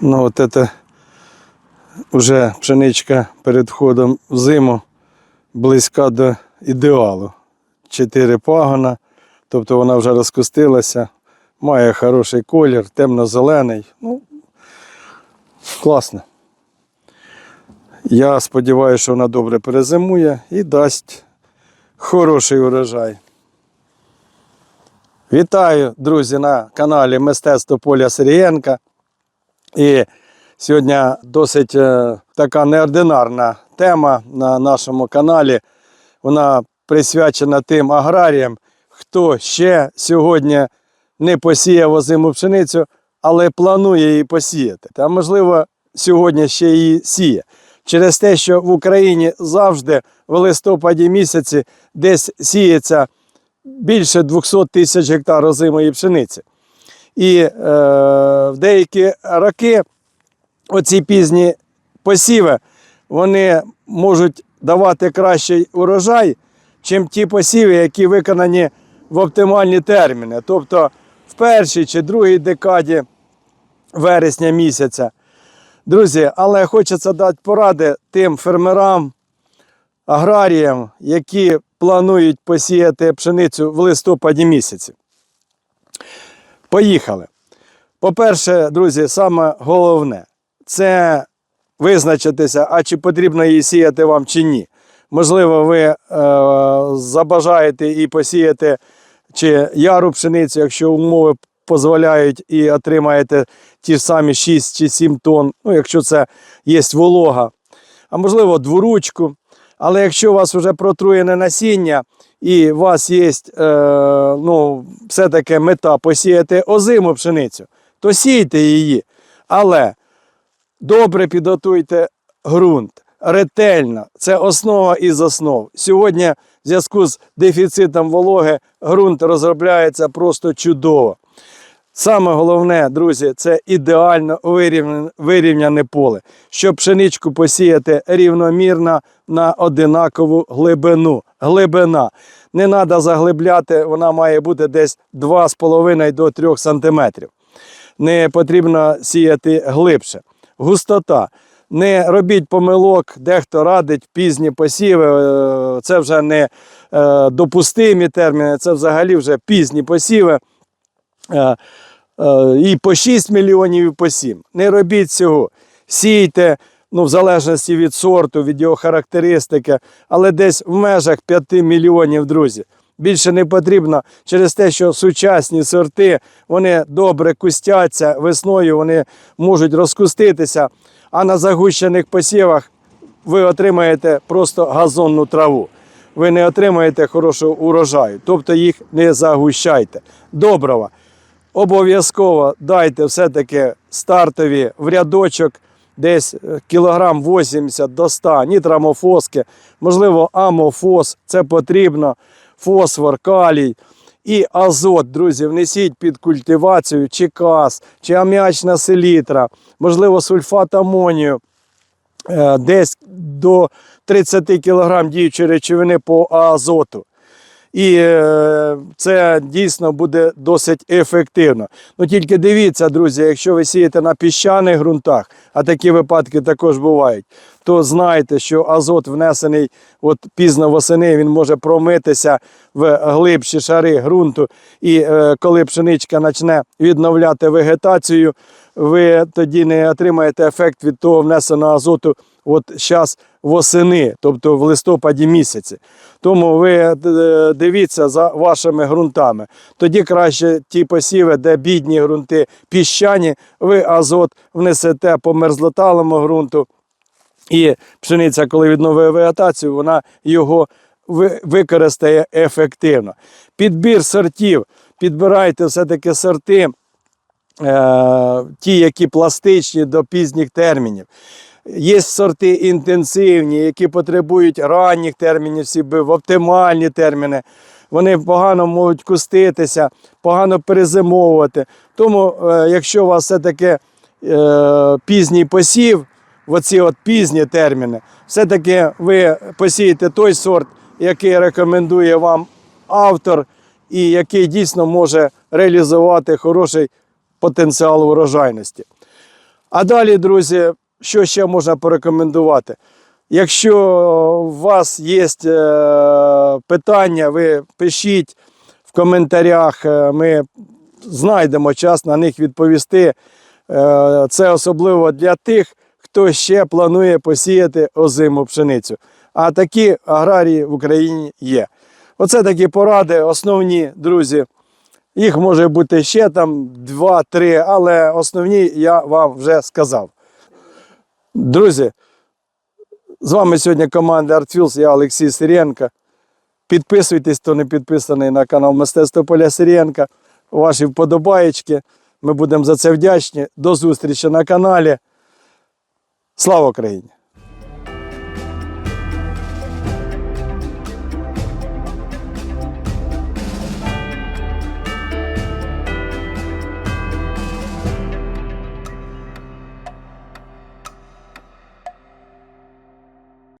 Ну, от це вже пшеничка перед входом в зиму близька до ідеалу. Чотири пагона, тобто вона вже розкустилася, має хороший колір, темно-зелений. Ну, класно. Я сподіваюся, що вона добре перезимує і дасть хороший урожай. Вітаю, друзі, на каналі Мистецтво Поля Сирієнка. І сьогодні досить е, така неординарна тема на нашому каналі. Вона присвячена тим аграріям, хто ще сьогодні не посіяв озиму пшеницю, але планує її посіяти. Та можливо, сьогодні ще її сіє. Через те, що в Україні завжди в листопаді місяці десь сіється більше 200 тисяч гектар озимої пшениці. І е, в деякі роки оці пізні посіви вони можуть давати кращий урожай, чим ті посіви, які виконані в оптимальні терміни, тобто в першій чи другій декаді вересня місяця. Друзі, але хочеться дати поради тим фермерам, аграріям, які планують посіяти пшеницю в листопаді місяці. Поїхали. По-перше, друзі, саме головне це визначитися, а чи потрібно її сіяти вам чи ні. Можливо, ви е, забажаєте і посіяти чи яру пшеницю, якщо умови дозволяють, і отримаєте ті ж самі 6 чи 7 тонн, ну, якщо це є волога, а можливо, дворучку. Але якщо у вас вже протруєне насіння і у вас є е, ну, все-таки мета посіяти озиму пшеницю, то сійте її. Але добре підготуйте ґрунт. Ретельно, це основа із основ. Сьогодні, в зв'язку з дефіцитом вологи, ґрунт розробляється просто чудово. Саме головне, друзі, це ідеально вирівняне, поле, щоб пшеничку посіяти рівномірно на одинакову глибину. Глибина. Не треба заглибляти, вона має бути десь 2,5 до 3 см. Не потрібно сіяти глибше. Густота. Не робіть помилок, дехто радить пізні посіви. е, Це вже не е, допустимі терміни, це взагалі вже пізні посіви. Е, і по 6 мільйонів, і по 7. Не робіть цього. Сійте, ну, в залежності від сорту, від його характеристики, але десь в межах 5 мільйонів, друзі. Більше не потрібно через те, що сучасні сорти вони добре кустяться весною, вони можуть розкуститися, а на загущених посівах ви отримаєте просто газонну траву. Ви не отримаєте хорошого урожаю, тобто їх не загущайте. Доброго обов'язково дайте все-таки стартові в рядочок десь е, кілограм 80 до 100 нітрамофоски, можливо, амофос, це потрібно, фосфор, калій. І азот, друзі, внесіть під культивацію чи каз, чи аміачна селітра, можливо, сульфат амонію, е, десь до 30 кг діючої речовини по азоту. І е, це дійсно буде досить ефективно. Ну тільки дивіться, друзі, якщо ви сієте на піщаних ґрунтах, а такі випадки також бувають, то знайте, що азот внесений от пізно восени, він може промитися в глибші шари ґрунту. І е, коли пшеничка почне відновляти вегетацію, ви тоді не отримаєте ефект від того внесеного азоту от зараз восени, тобто в листопаді місяці. Тому ви е, дивіться за вашими ґрунтами. Тоді краще ті посіви, де бідні ґрунти піщані, ви азот внесете по мерзлоталому ґрунту. І пшениця, коли відновить вегетацію, вона його використає ефективно. Підбір сортів. Підбирайте все-таки сорти, е, ті, які пластичні до пізніх термінів. Є сорти інтенсивні, які потребують ранніх термінів сіби, в оптимальні терміни. Вони погано можуть куститися, погано перезимовувати. Тому, е, якщо у вас все-таки е, пізній посів, оці от пізні терміни, все-таки ви посієте той сорт, який рекомендує вам автор, і який дійсно може реалізувати хороший потенціал урожайності. А далі, друзі, що ще можна порекомендувати? Якщо у вас є е, питання, ви пишіть в коментарях, е, ми знайдемо час на них відповісти. Е, Це особливо для тих, хто ще планує посіяти озиму пшеницю. А такі аграрії в Україні є. Оце такі поради, основні, друзі. Їх може бути ще там 2-3, але основні я вам вже сказав. Друзі, з вами сьогодні команда ArtFuels, я Олексій Сиренко. Підписуйтесь, хто не підписаний на канал Мистецтво Поля Сиренка. Ваші вподобаєчки. Ми будемо за це вдячні. До зустрічі на каналі. Слава Україні!